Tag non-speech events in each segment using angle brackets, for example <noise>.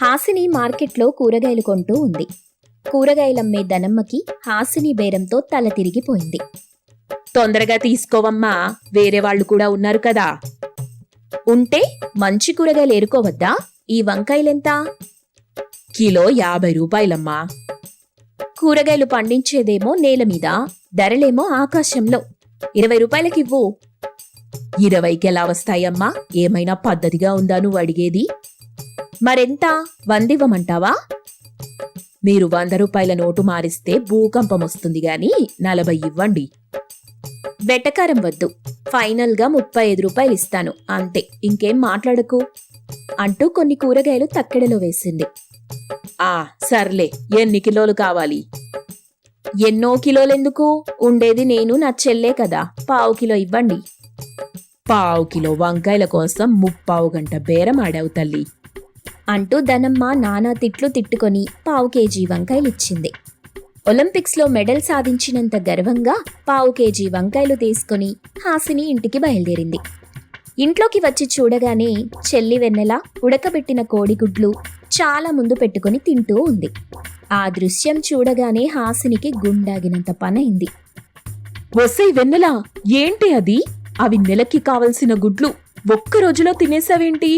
హాసిని మార్కెట్లో కూరగాయలు కొంటూ ఉంది. కూరగాయలమ్మే ధనమ్మకి హాసిని బేరంతో తల తిరిగిపోయింది. తొందరగా తీసుకోవమ్మా వేరే వాళ్ళు కూడా ఉన్నారు కదా. ఉంటే మంచి కూరగాయలు ఏరుకోవద్దా? ఈ వంకాయలెంత? కిలో యాభై రూపాయలమ్మా. కూరగాయలు పండించేదేమో నేల మీద ధరలేమో ఆకాశంలో. ఇరవై రూపాయలకివ్వు. ఇరవైకి ఎలా వస్తాయమ్మా? ఏమైనా పద్ధతిగా ఉందా నువ్వు అడిగేది? మరెంత? వందివ్వమంటావా? మీరు వంద రూపాయల నోటు మారిస్తే భూకంపం వస్తుంది గాని నలభై ఇవ్వండి. వెటకారం వద్దు. ఫైనల్గా ముప్పై ఐదు రూపాయలు ఇస్తాను. అంతే. ఇంకేం మాట్లాడకు? అంటూ కొన్ని కూరగాయలు తక్కెడలో వేసింది. ఆ సర్లే. ఎన్ని కిలోలు కావాలి? ఎన్నో కిలోలెందుకు? ఉండేది నేను నా చెల్లే కదా. పావు కిలో ఇవ్వండి. పావు కిలో వంకాయల కోసం ముప్పావు గంట బేరం ఆడావు తల్లి. అంటూ ధనమ్మ నానా తిట్లు తిట్టుకొని పావు కేజీ వంకాయలు ఇచ్చింది ఒలింపిక్స్లో మెడల్ సాధించినంత గర్వంగా పావు కేజీ వంకాయలు తీసుకొని హాసిని ఇంటికి బయలుదేరింది. ఇంట్లోకి వచ్చి చూడగానే చెల్లి వెన్నెల ఉడకబెట్టిన కోడిగుడ్లు చాలా ముందు పెట్టుకొని తింటూ ఉంది. ఆ దృశ్యం చూడగానే హాసినికి గుండాగినంత పనైంది. వసై వెన్నెల ఏంటి అది? అవి నెలకి కావలసిన గుడ్లు ఒక్క రోజులో తినేసావేంటి?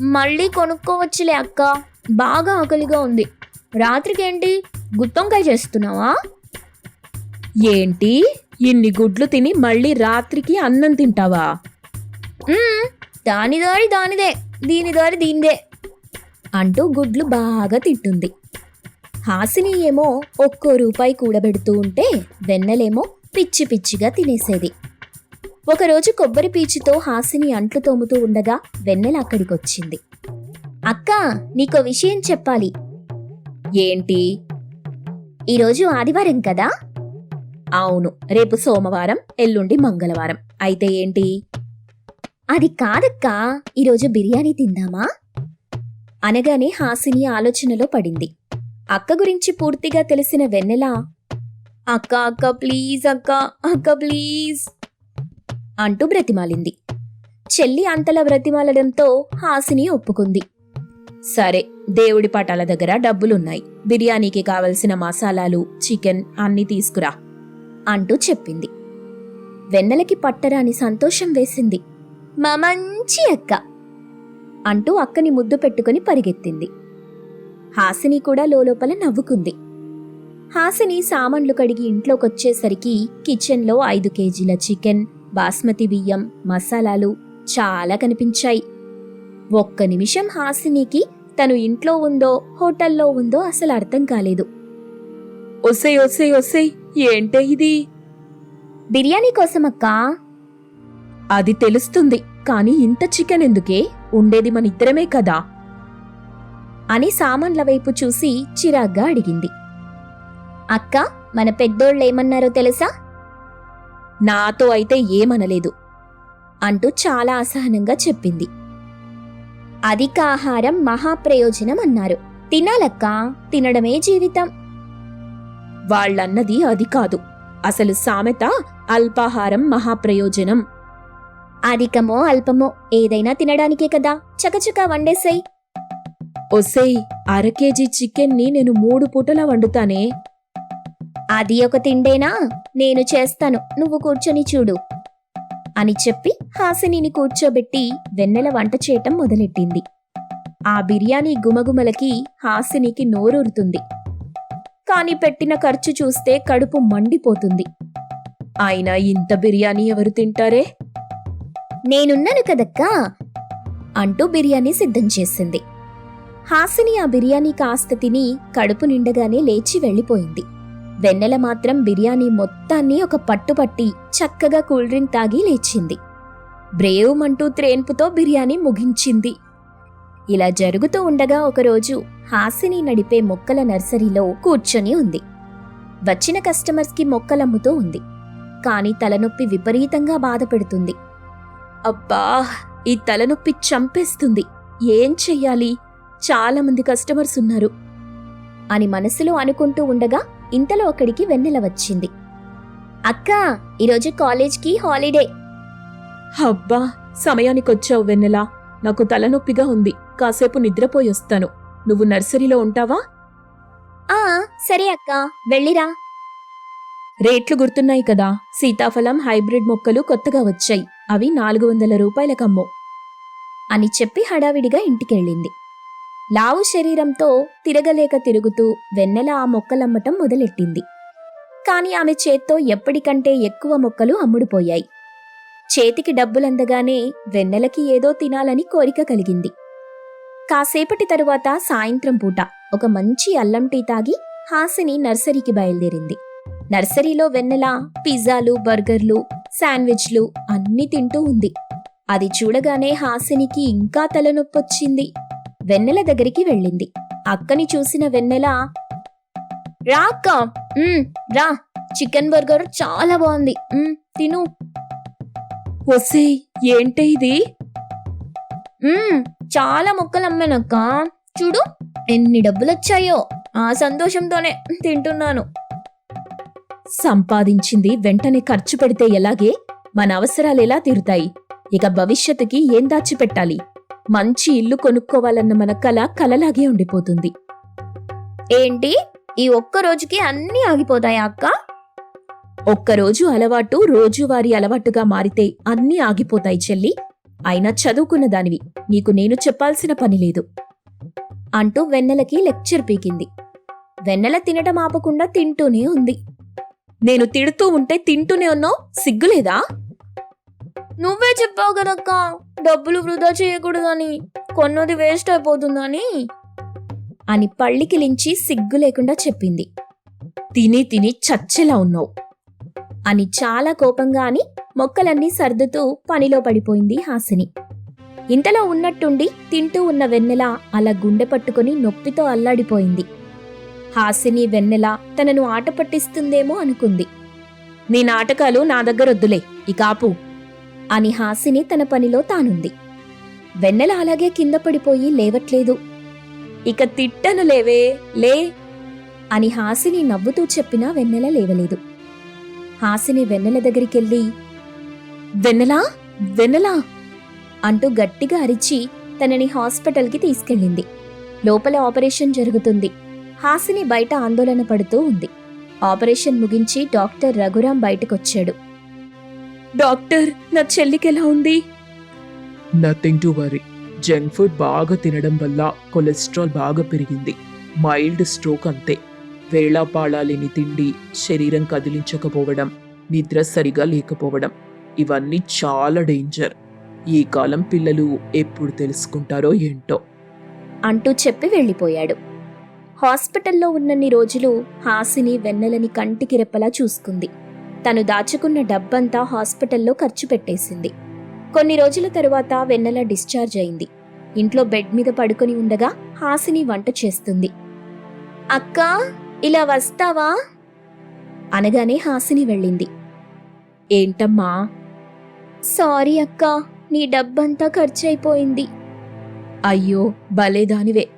మళ్ళీ కొనుక్కోవచ్చులే అక్క. బాగా ఆకలిగా ఉంది. రాత్రికేంటి? గుత్తొంకాయ చేస్తున్నావా? ఏంటి? ఇన్ని గుడ్లు తిని మళ్ళీ రాత్రికి అన్నం తింటావా? దాని దారి దానిదే. దీని దారి దీనిదే అంటూ గుడ్లు బాగా తింటుంది. హాసిని ఏమో ఒక్కో రూపాయి కూడబెడుతూ ఉంటే వెన్నెలేమో పిచ్చి పిచ్చిగా తినేసేది. ఒకరోజు కొబ్బరి పీచుతో హాసిని అంట్లు తోముతూ ఉండగా వెన్నెల అక్కడికొచ్చింది. అక్క నీకో విషయం చెప్పాలి. ఏంటి? ఈరోజు ఆదివారం కదా? అవును రేపు సోమవారం ఎల్లుండి మంగళవారం. అయితే ఏంటి? అది కాదక్కా ఈరోజు బిర్యానీ తిందామా? అనగానే హాసిని ఆలోచనలో పడింది. అక్క గురించి పూర్తిగా తెలిసిన వెన్నెల? అక్క అక్క ప్లీజ్ అక్క అక్క ప్లీజ్. అంటూ బ్రతిమాలింది. చెల్లి అంతలా బ్రతిమాలడంతో హాసిని ఒప్పుకుంది. సరే దేవుడి పటాల దగ్గర డబ్బులున్నాయి. బిర్యానీకి కావలసిన మసాలాలు చికెన్ అన్ని తీసుకురా అంటూ చెప్పింది. వెన్నెలకి పట్టరాని సంతోషం వేసింది. మా మంచి అక్క అంటూ అక్కని ముద్దు పెట్టుకుని పరిగెత్తింది. హాసిని కూడా లోలోపల నవ్వుకుంది. హాసిని సామాన్లు కడిగి ఇంట్లోకొచ్చేసరికి కిచెన్లో ఐదు కేజీల చికెన్ బాస్మతి బియ్యం మసాలాలు చాలా కనిపించాయి. ఒక్క నిమిషం హాసినికి తను ఇంట్లో ఉందో హోటల్లో ఉందో అసలు అర్థం కాలేదు. ఒసే ఒసే ఒసే ఏంటే ఇది? బిర్యానీ కోసమక్కా? అది తెలుస్తుంది కానీ ఇంత చికెన్ ఎందుకే? ఉండేది మన ఇద్దరమే కదా? అని సామాన్ల వైపు చూసి చిరాగ్గా అడిగింది. అక్క మన పెద్దోళ్ళేమన్నారో తెలుసా? నాతో అయితే ఏమనలేదు అంటూ చాలా అసహనంగా చెప్పింది. అధికాహారం మహాప్రయోజనం అన్నారు. తినాలక్క తినడమే జీవితం. వాళ్ళన్నది అది కాదు. అసలు సామెత అల్పాహారం మహాప్రయోజనం. అధికమో అల్పమో ఏదైనా తినడానికే కదా. చకచకా వండేసేయ్. ఒసేయ్ అర కేజీ చికెన్ని నేను మూడు పూటలా వండుతానే. అది ఒక తిండేనా? నేను చేస్తాను. నువ్వు కూర్చొని చూడు. అని చెప్పి హాసినిని కూర్చోబెట్టి వెన్నెల వంట చేయటం మొదలెట్టింది. ఆ బిర్యానీ గుమగుమలకి హాసినికి నోరూరుతుంది. కాని పెట్టిన ఖర్చు చూస్తే కడుపు మండిపోతుంది. అయినా ఇంత బిర్యానీ ఎవరు తింటారే? నేనున్నాను కదక్కా? అంటూ బిర్యానీ సిద్ధం చేసింది. హాసిని ఆ బిర్యానీ కాస్త తిని కడుపు నిండగానే లేచి వెళ్ళిపోయింది. వెన్నెల మాత్రం బిర్యానీ మొత్తాన్ని ఒక పట్టుపట్టి చక్కగా కూల్ డ్రింక్ తాగి లేచింది. బ్రేవ్ అంటూ త్రేన్పుతో బిర్యానీ ముగించింది. ఇలా జరుగుతూ ఉండగా ఒకరోజు హాసిని నడిపే మొక్కల నర్సరీలో కూర్చొని ఉంది. వచ్చిన కస్టమర్స్కి మొక్కలమ్ముతూ ఉంది. కానీ తలనొప్పి విపరీతంగా బాధపెడుతుంది. అబ్బా! ఈ తలనొప్పి చంపేస్తుంది. ఏం చెయ్యాలి? చాలామంది కస్టమర్స్ ఉన్నారు. అని మనసులో అనుకుంటూ ఉండగా ఇంతలో అక్కడికి వెన్నెల వచ్చింది. అక్క ఈరోజు కాలేజ్కి హాలిడే. అబ్బా సమయానికొచ్చావు వెన్నెలా. నాకు తలనొప్పిగా ఉంది. కాసేపు నిద్రపోయి వస్తాను. నువ్వు నర్సరీలో ఉంటావా? ఆ సరే అక్క వెళ్ళిరా. రేట్లు గుర్తున్నాయి కదా. సీతాఫలం హైబ్రిడ్ మొక్కలు కొత్తగా వచ్చాయి. అవి నాలుగు వందల రూపాయలకమ్మో అని చెప్పి హడావిడిగా ఇంటికెళ్ళింది. లావు శరీరంతో తిరగలేక తిరుగుతూ వెన్నెల ఆ మొక్కలమ్మటం మొదలెట్టింది. కాని ఆమె చేత్తో ఎప్పటికంటే ఎక్కువ మొక్కలు అమ్ముడుపోయాయి. చేతికి డబ్బులందగానే వెన్నెలకి ఏదో తినాలని కోరిక కలిగింది. కాసేపటి తరువాత సాయంత్రం పూట ఒక మంచి అల్లం టీ తాగి హాసిని నర్సరీకి బయలుదేరింది. నర్సరీలో వెన్నెల పిజ్జాలు బర్గర్లు శాండ్విచ్లు అన్నీ తింటూ ఉంది. అది చూడగానే హాసినికి ఇంకా తలనొప్పొచ్చింది. వెన్నెల దగ్గరికి వెళ్ళింది. అక్కని చూసిన వెన్నెల రా అక్క రా. చికెన్ బర్గర్ చాలా బాగుంది. తిను. వసే ఏంటే ఇది? చాలా మొక్కలు అమ్మానక్క చూడు ఎన్ని డబ్బులు వచ్చాయో ఆ సంతోషంతోనే తింటున్నాను. సంపాదించింది వెంటనే ఖర్చు పెడితే ఎలాగే? మన అవసరాలు ఎలా తీరుతాయి? ఇక భవిష్యత్తుకి ఏం దాచిపెట్టాలి? మంచి ఇల్లు కొనుక్కోవాలన్న మన కల కలలాగే ఉండిపోతుంది. ఏంటి? ఈ ఒక్క రోజుకి అన్నీ ఆగిపోతాయా అక్క? ఒక్కరోజు అలవాటు రోజువారీ అలవాటుగా మారితే అన్నీ ఆగిపోతాయి చెల్లి. అయినా చదువుకున్న దానివి. నీకు నేను చెప్పాల్సిన పని లేదు. అంటూ వెన్నెలకి లెక్చర్ పీకింది. వెన్నెల తినటం ఆపకుండా తింటూనే ఉంది. నేను తిడుతూ ఉంటే తింటూనే ఉన్నావు? సిగ్గులేదా? నువ్వే చెప్పావు కదక్క డబ్బులు వృధా చేయకూడదని. కొన్నది వేస్ట్ అయిపోతుందని. అని పళ్ళికిలించి సిగ్గు లేకుండా చెప్పింది. తిని తిని చచ్చెలా ఉన్నావు. అని చాలా కోపంగా అని మొక్కలన్నీ సర్దుతూ పనిలో పడిపోయింది హాసిని. ఇంతలో ఉన్నట్టుండి తింటూ ఉన్న వెన్నెల అలా గుండె పట్టుకుని నొప్పితో అల్లాడిపోయింది. హాసిని వెన్నెల తనను ఆట పట్టిస్తుందేమో అనుకుంది. నీ నాటకాలు నా దగ్గరొద్దులే వద్దులే ఇకాపు అని హాసిని తన పనిలో తానుంది. వెన్నెల అలాగే కింద పడిపోయి లేవట్లేదు. ఇక తిట్టను లేవే లే అని హాసిని నవ్వుతూ చెప్పినా వెన్నెల లేవలేదు. హాసిని వెన్నెల దగ్గరికెళ్ళి వెన్నెలా? వెన్నెలా? అంటూ గట్టిగా అరిచి తనని హాస్పిటల్కి తీసుకెళ్ళింది. లోపల ఆపరేషన్ జరుగుతుంది. హాసిని బయట ఆందోళన పడుతూ ఉంది. ఆపరేషన్ ముగించి డాక్టర్ రఘురాం బయటకొచ్చాడు. డాక్టర్ నా చెల్లికెలా ఉంది? Nothing to worry junk food బాగా తినడం వల్ల కొలెస్ట్రాల్ బాగా పెరిగింది. మైల్డ్ స్ట్రోక్ అంతే. వేళాపాళా లేని తిండి శరీరం కదిలించకపోవడం నిద్ర సరిగా లేకపోవడం ఇవన్నీ చాలా డేంజర్ ఈ కాలం పిల్లలు ఎప్పుడు తెలుసుకుంటారో ఏంటో. అంటూ చెప్పి వెళ్ళిపోయాడు. హాస్పిటల్లో ఉన్నన్ని రోజులు హాసిని వెన్నెలని కంటికి రెప్పలా చూసుకుంది. తను దాచుకున్న డబ్బంతా హాస్పిటల్లో ఖర్చు పెట్టేసింది. కొన్ని రోజుల తరువాత వెన్నెల డిశ్చార్జ్ అయింది. ఇంట్లో బెడ్ మీద పడుకొని ఉండగా హాసిని వంట చేస్తుంది. అక్క ఇలా వస్తావా? అనగానే హాసిని వెళ్ళింది. ఏంటమ్మా? సారీ అక్క నీ డబ్బంతా ఖర్చయిపోయింది. అయ్యో భలేదానివే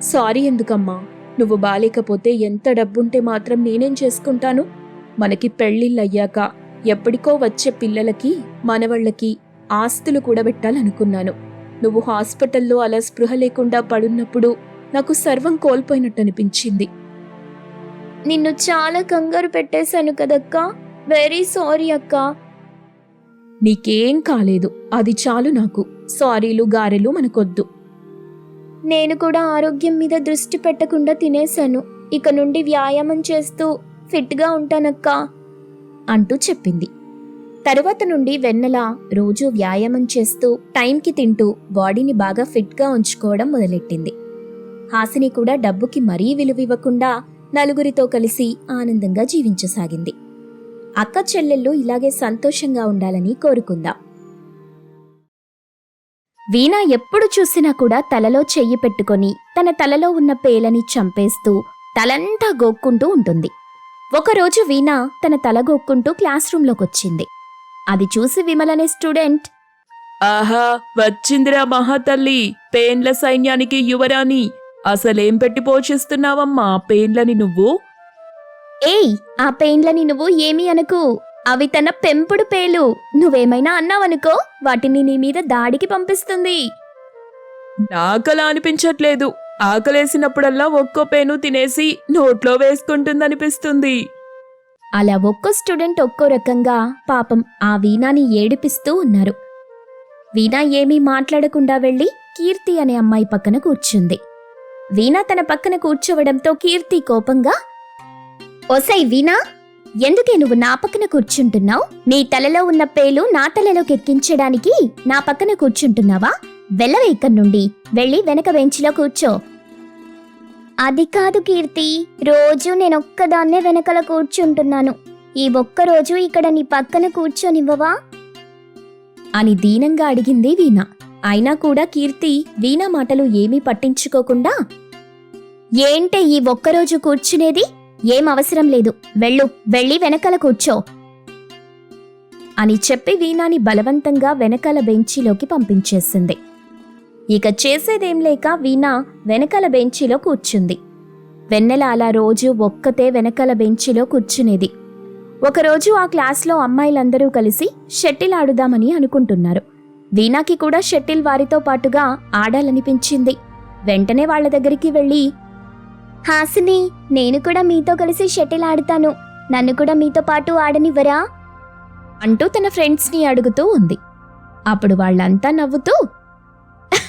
సారీ ఎందుకమ్మా? నువ్వు బాలేకపోతే ఎంత డబ్బుంటే మాత్రం నేనేం చేసుకుంటాను? మనకి పెళ్ళిళ్ళయ్యాక ఎప్పటికో వచ్చే పిల్లలకి మనవళ్ళకి ఆస్తులు కూడబెట్టాలనుకున్నాను. నువ్వు హాస్పిటల్లో అలా స్పృహ లేకుండా పడున్నప్పుడు నాకు సర్వం కోల్పోయినట్టు అనిపించింది నిన్ను చాలా కంగారు పెట్టేశాను కదక్క? వెరీ సారీ అక్క. నీకేం కాలేదు. అది చాలు నాకు. సారీలు గారెలు మనకొద్దు. నేను కూడా ఆరోగ్యం మీద దృష్టి పెట్టకుండా తినేశాను. ఇక నుండి వ్యాయామం చేస్తూ ఫిట్గా ఉంటానక్క అంటూ చెప్పింది. తరువాత నుండి వెన్నెల రోజు వ్యాయామం చేస్తూ టైంకి తింటూ బాడీని బాగా ఫిట్గా ఉంచుకోవడం మొదలెట్టింది. హాసిని కూడా డబ్బుకి మరీ విలువివ్వకుండా నలుగురితో కలిసి ఆనందంగా జీవించసాగింది. అక్క చెల్లెళ్ళు ఇలాగే సంతోషంగా ఉండాలని కోరుకుందాం. వీణ ఎప్పుడు చూసినా కూడా తలలో చెయ్యి పెట్టుకొని తన తలలో ఉన్న పేలని చంపేస్తూ తలంతా గోక్కుంటూ ఉంటుంది. ఒకరోజు వీణ తన తల గోక్కుంటూ క్లాస్ రూంలోకొచ్చింది అది చూసి విమలనే స్టూడెంట్ ఆహా వచ్చిందిరా మహాతల్లి పేన్ల సైన్యానికి యువరాణి అసలేం పెట్టి పోషిస్తున్నావమ్మా పేన్లని నువ్వు? ఏయ్ ఆ పెయిన్లని నువ్వు ఏమీ అనకు. అవి తన పెంపుడు పేలు. నువ్వేమైనా అన్నావనుకో వాటిని నీ మీద దాడికి పంపిస్తుంది. నాకలా అనిపించట్లేదు. ఆకలేసినప్పుడల్లా ఒక్కో పేను తినేసి నోట్లో వేసుకుంటుందనిపిస్తుంది. అలా ఒక్కో స్టూడెంట్ ఒక్కో రకంగా పాపం ఆ వీణాని ఏడిపిస్తూ ఉన్నారు. వీణా ఏమీ మాట్లాడకుండా వెళ్ళి కీర్తి అనే అమ్మాయి పక్కన కూర్చుంది. వీణా తన పక్కన కూర్చోవడంతో కీర్తి కోపంగా ఒసై వీణా ఎందుకే నువ్వు నా పక్కన కూర్చుంటున్నావు? నీ తలలో ఉన్న పేలు నా తలలోకి ఎక్కించడానికి నా పక్కన కూర్చుంటున్నావా? వెళ్ళవే ఇక్కడి నుండి. వెళ్ళి వెనక బెంచ్లో కూర్చో. అది కాదు కీర్తి. రోజు నేనొక్కదాన్నే వెనకల కూర్చుంటున్నాను. ఈ ఒక్కరోజు ఇక్కడ నీ పక్కన కూర్చొనివ్వవా? అని దీనంగా అడిగింది వీణ. అయినా కూడా కీర్తి వీణ మాటలు ఏమీ పట్టించుకోకుండా ఏంటే ఈ ఒక్కరోజు కూర్చునేది? ఏం అవసరం లేదు. వెళ్ళు వెళ్ళి వెనకల కూర్చో. అని చెప్పి వీణాని బలవంతంగా వెనకాల బెంచీలోకి పంపించేసింది. ఇక చేసేదేం లేక వీణ వెనకాల బెంచిలో కూర్చుంది. వెన్నెల అలా రోజు ఒక్కతే వెనకాల బెంచిలో కూర్చునేది. ఒకరోజు ఆ క్లాస్లో అమ్మాయిలందరూ కలిసి షటిల్ ఆడుదామని అనుకుంటున్నారు. వీణాకి కూడా షటిల్ వారితో పాటుగా ఆడాలనిపించింది. వెంటనే వాళ్ళ దగ్గరికి వెళ్ళి హాసిని నేను కూడా మీతో కలిసి షటిల్ ఆడుతాను. నన్ను కూడా మీతో పాటు ఆడనివ్వరా? అంటూ తన ఫ్రెండ్స్ని అడుగుతూ ఉంది. అప్పుడు వాళ్ళంతా నవ్వుతూ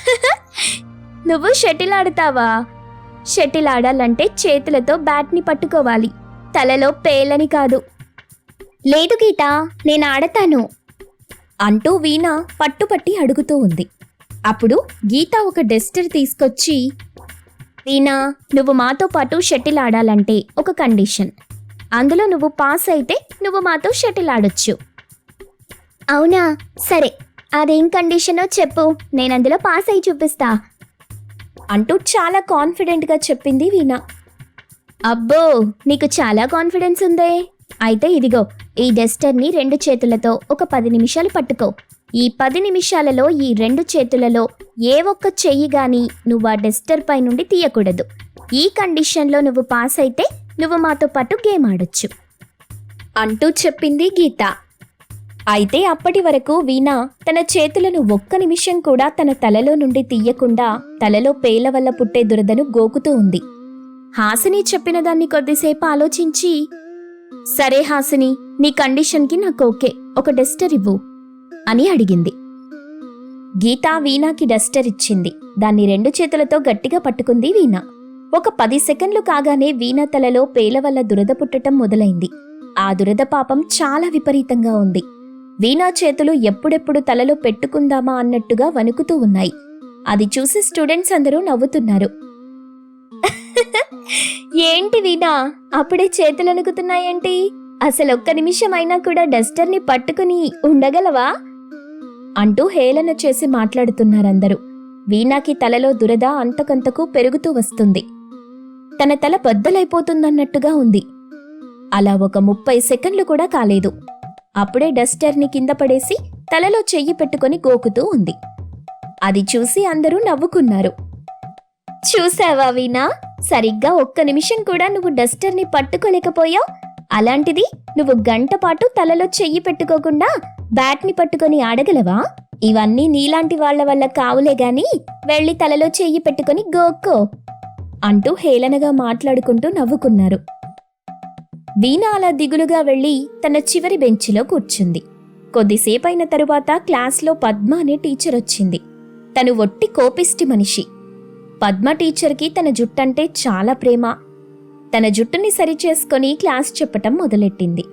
<laughs> నువ్వు షటిల్ ఆడతావా షటిల్ ఆడాలంటే చేతులతో బ్యాట్ని పట్టుకోవాలి. తలలో పేలని కాదు. లేదు గీత నేను ఆడతాను. అంటూ వీణ పట్టుపట్టి అడుగుతూ ఉంది. అప్పుడు గీత ఒక డెస్టర్ తీసుకొచ్చి వీణ నువ్వు మాతో పాటు షటిల్ ఆడాలంటే ఒక కండిషన్. అందులో నువ్వు పాస్ అయితే నువ్వు మాతో షటిల్ ఆడొచ్చు అవునా? సరే. అదేం కండిషనో చెప్పు. నేను అందులో పాస్ అయి చూపిస్తా. అంటూ చాలా కాన్ఫిడెంట్గా చెప్పింది వీణ. అబ్బో నీకు చాలా కాన్ఫిడెన్స్ ఉందే. అయితే ఇదిగో ఈ డస్టర్ని రెండు చేతులతో ఒక పది నిమిషాలు పట్టుకో. ఈ పది నిమిషాలలో ఈ రెండు చేతులలో ఏ ఒక్క చెయ్యి గాని నువ్వు ఆ డస్టర్ పై నుండి తీయకూడదు. ఈ కండిషన్లో నువ్వు పాస్ అయితే నువ్వు మాతో పాటు గేమ్ ఆడొచ్చు. అంటూ చెప్పింది గీత. అయితే అప్పటి వరకు వీణ తన చేతులను ఒక్క నిమిషం కూడా తన తలలో నుండి తీయకుండా తలలో పేల వల్ల పుట్టే దురదను గోకుతూ ఉంది. హాసిని చెప్పిన దాన్ని కొద్దిసేపు ఆలోచించి సరే హాసిని నీ కండిషన్కి నాకు ఓకే ఒక డస్టర్ ఇవ్వు అని అడిగింది. గీత వీణాకి డస్టర్ ఇచ్చింది. దాన్ని రెండు చేతులతో గట్టిగా పట్టుకుంది వీణ. ఒక పది సెకండ్లు కాగానే వీణ తలలో పేల వల్ల దురద పుట్టటం మొదలైంది. ఆ దురద పాపం చాలా విపరీతంగా ఉంది. వీణా చేతులు ఎప్పుడెప్పుడు తలలో పెట్టుకుందామా అన్నట్టుగా వణుకుతూ ఉన్నాయి. అది చూసి స్టూడెంట్స్ అందరూ నవ్వుతున్నారు. ఏంటి వీణా అప్పుడే చేతులు అణుకుతున్నాయేంటి అసలు ఒక్క నిమిషం అయినా కూడా డస్టర్ని పట్టుకుని ఉండగలవా? అంటూ హేళన చేసి మాట్లాడుతున్నారందరూ. వీణాకి తలలో దురద అంతకంతకు పెరుగుతూ వస్తుంది. తన తల బద్దలైపోతుందన్నట్టుగా ఉంది. అలా ఒక ముప్పై సెకండ్లు కూడా కాలేదు. అప్పుడే డస్టర్ని కింద పడేసి తలలో చెయ్యి పెట్టుకొని గోకుతూ ఉంది. అది చూసి అందరూ నవ్వుకున్నారు. చూసావా వీణా? సరిగ్గా ఒక్క నిమిషం కూడా నువ్వు డస్టర్ని పట్టుకోలేకపోయావు. అలాంటిది నువ్వు గంట పాటు తలలో చెయ్యి పెట్టుకోకుండా బ్యాట్ని పట్టుకొని ఆడగలవా? ఇవన్నీ నీలాంటి వాళ్ళ వల్ల కావులే గాని వెళ్ళి తలలో చెయ్యి పెట్టుకొని గోక్కో అంటూ హేళనగా మాట్లాడుకుంటూ నవ్వుకున్నారు. వీణ అలా దిగులుగా వెళ్ళి తన చివరి బెంచిలో కూర్చుంది. కొద్దిసేపైన తరువాత క్లాస్లో పద్మ అనే టీచర్ వచ్చింది. తను ఒట్టి కోపిష్టి మనిషి. పద్మ టీచర్కి తన జుట్టంటే చాలా ప్రేమ. తన జుట్టుని సరిచేసుకొని క్లాస్ చెప్పటం మొదలెట్టింది.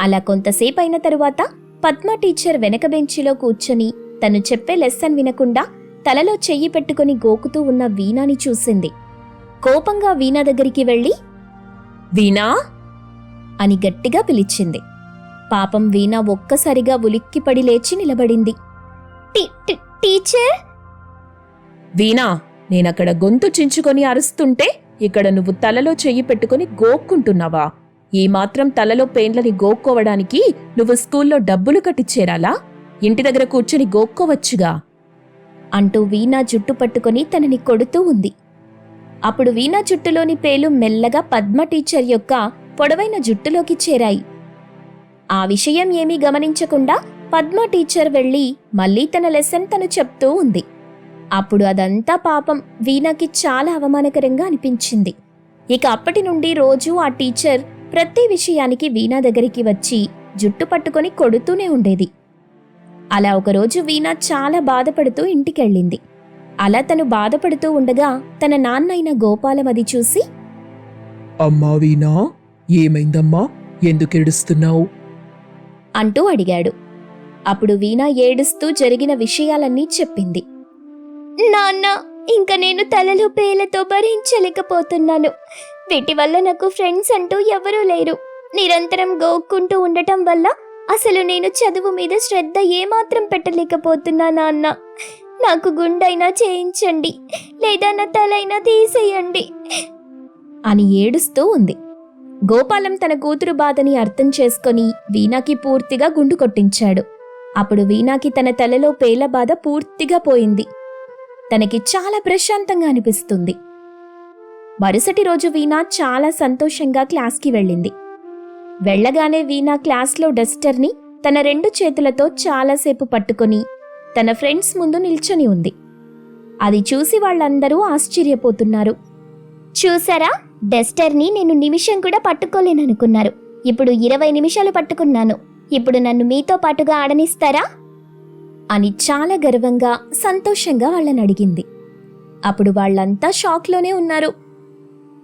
అలా కొంతసేపు అయిన తరువాత పద్మ టీచర్ వెనక బెంచిలో కూర్చొని తను చెప్పే లెసన్ వినకుండా తలలో చెయ్యి పెట్టుకుని గోకుతూ ఉన్న వీణాని చూసింది. కోపంగా వీణా దగ్గరికి వెళ్ళి వీణా అని గట్టిగా పిలిచింది. పాపం వీణ ఒక్కసారిగా ఉలిక్కిపడి లేచి నిలబడింది. "Tea- tea- teacher? వీణా నేనక్కడ గొంతు చించుకొని అరుస్తుంటే ఇక్కడ నువ్వు తలలో చెయ్యి పెట్టుకొని గోక్కుంటున్నావా? ఈ మాత్రం తలలో పెయిన్లని గోక్కోవడానికి నువ్వు స్కూల్లో డబ్బులు కట్టిచ్చేరాలా? ఇంటి దగ్గర కూర్చుని గోక్కోవచ్చుగా? అంటూ వీణా జుట్టు పట్టుకొని తనని కొడుతూ ఉంది. అప్పుడు వీణా జుట్టులోని పేలు మెల్లగా పద్మ టీచర్ యొక్క పొడవైన జుట్టులోకి చేరాయి. ఆ విషయం ఏమీ గమనించకుండా పద్మ టీచర్ వెళ్ళి మళ్ళీ తన లెసన్ తను చెప్తూ ఉంది. అప్పుడు అదంతా పాపం వీణాకి చాలా అవమానకరంగా అనిపించింది. ఇక అప్పటి నుండి రోజు ఆ టీచర్ ప్రతి విషయానికి వీణా దగ్గరికి వచ్చి జుట్టు పట్టుకొని కొడుతూనే ఉండేది. అలా ఒకరోజు వీణా చాలా బాధపడుతూ ఇంటికెళ్ళింది. అలా తను బాధపడుతూ ఉండగా తన నాన్నైన గోపాలం అది చూసి అమ్మా వీణా ఏమైందమ్మా? ఎందుకు ఏడుస్తున్నావు? అంటూ అడిగాడు. అప్పుడు వీణ ఏడుస్తూ జరిగిన విషయాలన్నీ చెప్పింది. నాన్న ఇంక నేను తలలో పేలతో భరించలేకపోతున్నాను. వీటి వల్ల నాకు ఫ్రెండ్స్ అంటూ ఎవరూ లేరు. నిరంతరం గోక్కుంటూ ఉండటం వల్ల అసలు నేను చదువు మీద శ్రద్ధ ఏమాత్రం పెట్టలేకపోతున్నా నాన్న. నాకు గుండైనా చేయించండి లేదా నా తలైనా తీసేయండి అని ఏడుస్తూ ఉంది. గోపాలం తన కూతురు బాధని అర్థం చేసుకొని వీణాకి పూర్తిగా గుండు కొట్టించాడు. అప్పుడు వీణాకి తన తలలో పేల బాధ పూర్తిగా పోయింది. తనకి చాలా ప్రశాంతంగా అనిపిస్తుంది. మరుసటి రోజు వీణా చాలా సంతోషంగా క్లాస్కి వెళ్ళింది. వెళ్ళగానే వీణా క్లాస్లో డస్టర్ని తన రెండు చేతులతో చాలాసేపు పట్టుకొని తన ఫ్రెండ్స్ ముందు నిల్చొని ఉంది. అది చూసి వాళ్ళందరూ ఆశ్చర్యపోతున్నారు. చూసారా? డస్టర్ని నేను నిమిషం కూడా పట్టుకోలేననుకున్నారు. ఇప్పుడు ఇరవై నిమిషాలు పట్టుకున్నాను. ఇప్పుడు నన్ను మీతో పాటుగా ఆడనిస్తారా? అని చాలా గర్వంగా సంతోషంగా వాళ్ళని అడిగింది. అప్పుడు వాళ్ళంతా షాక్లోనే ఉన్నారు.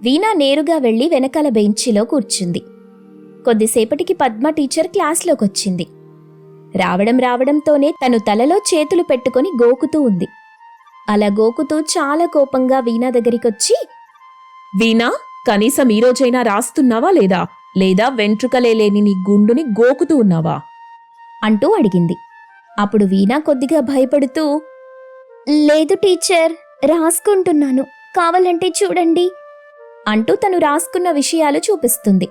వీణా నేరుగా వెళ్ళి వెనకాల బెంచిలో కూర్చుంది. కొద్దిసేపటికి పద్మ టీచర్ క్లాస్లోకొచ్చింది. రావడం రావడంతోనే తను తలలో చేతులు పెట్టుకొని గోకుతూ ఉంది. అలా గోకుతూ చాలా కోపంగా వీణా దగ్గరికొచ్చి వీణా కనీసం ఈ రోజైనా రాస్తున్నావా లేదా? లేదా వెంట్రుకలే లేని నీ గుండుని గోకుతూ ఉన్నావా? అంటూ అడిగింది. అప్పుడు వీణా కొద్దిగా భయపడుతూ లేదు టీచర్ రాసుకుంటున్నాను. కావాలంటే చూడండి అంటూ తను రాసుకున్న విషయాలు చూపిస్తుంది.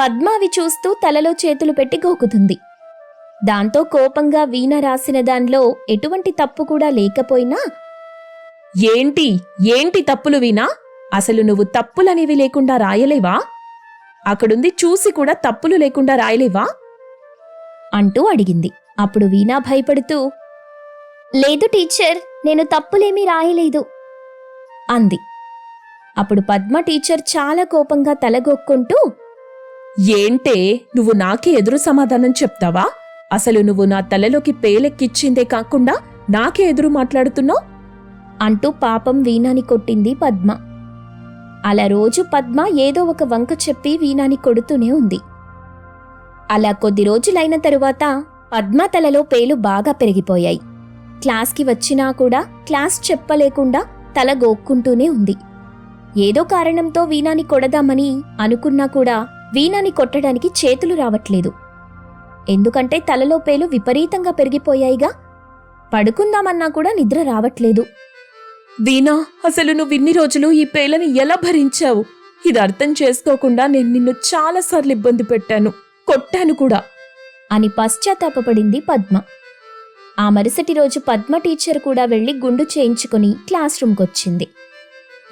పద్మావి చూస్తూ తలలో చేతులు పెట్టి గోకుతుంది. దాంతో కోపంగా వీణ రాసిన దానిలో ఎటువంటి తప్పు కూడా లేకపోయినా ఏంటి? ఏంటి తప్పులు వీణా? అసలు నువ్వు తప్పులనేవి లేకుండా రాయలేవా? అక్కడుంది చూసి కూడా తప్పులు లేకుండా రాయలేవా? అంటూ అడిగింది. అప్పుడు వీణా భయపడుతూ లేదు టీచర్ నేను తప్పులేమీ రాయలేదు అంది. అప్పుడు పద్మ టీచర్ చాలా కోపంగా తలగొక్కుంటూ ఏంటే నువ్వు నాకే ఎదురు సమాధానం చెప్తావా? అసలు నువ్వు నా తలలోకి పేలెక్కిచ్చిందే కాకుండా నాకే ఎదురు మాట్లాడుతున్నావు? అంటూ పాపం వీణాని కొట్టింది పద్మ. అలా రోజు పద్మ ఏదో ఒక వంక చెప్పి వీణాని కొడుతూనే ఉంది. అలా కొద్ది రోజులైన తరువాత పద్మ తలలో పేలు బాగా పెరిగిపోయాయి. క్లాస్కి వచ్చినా కూడా క్లాస్ చెప్పలేకుండా తల గోక్కుంటూనే ఉంది. ఏదో కారణంతో వీణాని కొడదామని అనుకున్నా కూడా వీణాని కొట్టడానికి చేతులు రావట్లేదు. ఎందుకంటే తలలో పేలు విపరీతంగా పెరిగిపోయాయిగా. పడుకుందామన్నా కూడా నిద్ర రావట్లేదు. వీణా అసలు నువ్వు ఇన్ని రోజులు ఈ పేలని ఎలా భరించావు? ఇది అర్థం చేసుకోకుండా నేను నిన్ను చాలాసార్లు ఇబ్బంది పెట్టాను. కొట్టాను కూడా. అని పశ్చాత్తాపడింది పద్మ. ఆ మరుసటి రోజు పద్మ టీచర్ కూడా వెళ్ళి గుండు చేయించుకుని క్లాస్ రూమ్కొచ్చింది.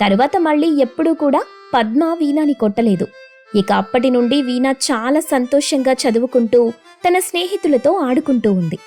తరువాత మళ్ళీ ఎప్పుడూ కూడా పద్మ వీణాని కొట్టలేదు. ఇక అప్పటి నుండి వీణ చాలా సంతోషంగా చదువుకుంటూ తన స్నేహితులతో ఆడుకుంటూ ఉంది.